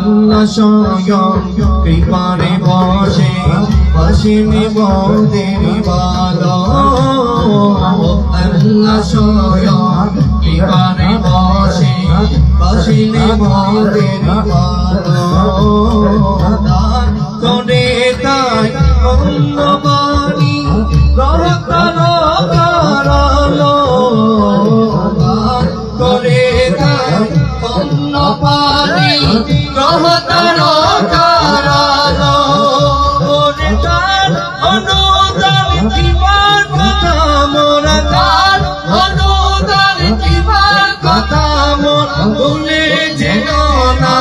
আল্লাহ স্বয়ং কৃপারে বসে, বসিনি বৌদের বাদ আল্লাহ স্বয়ং কৃপারে বসে, বসিনি বৌদের বাদ করে তাই অন্য কথা কথা ভুলে যেন না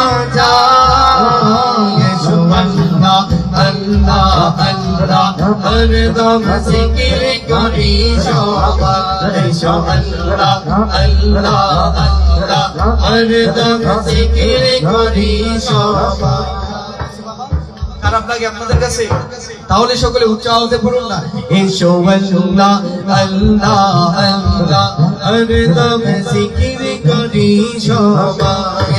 তাহলে সকলে উচ্চ আওয়াজে পড়ুন না। এসো আল্লাহ আল্লাহ আল্লাহ হরদম জিকির করি সবাই।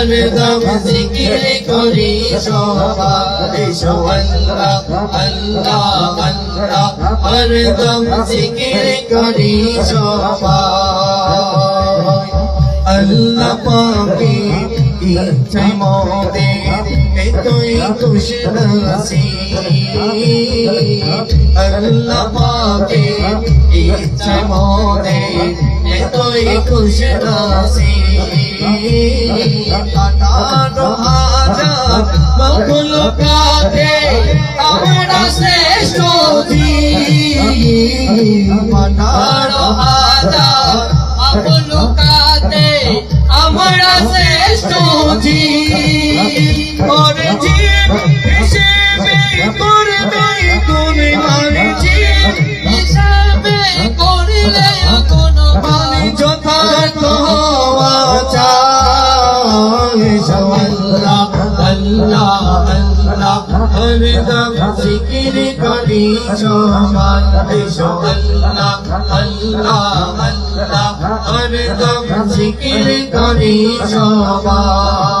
হরদম জিকির করি সবাই আল্লাহ আল্লাহ আল্লাহ হরদম জিকির করি সবাই। আল্লাহ পাকে ইচ্ছাই মোদে এতই খুশি। নসি আল্লাহ পাকে ইচ্ছাই মোদে এতই খুশি নসি আঠারো হাজার মখলুকাতে আমরা শ্রেষ্ঠ আঠারো হাজার আপলুকাতে আমরা শ্রেষ্ঠ জি করে জিকির করি সমান এসো আল্লাহ আল্লাহ আল্লাহ হরদম জিকির করি সবাই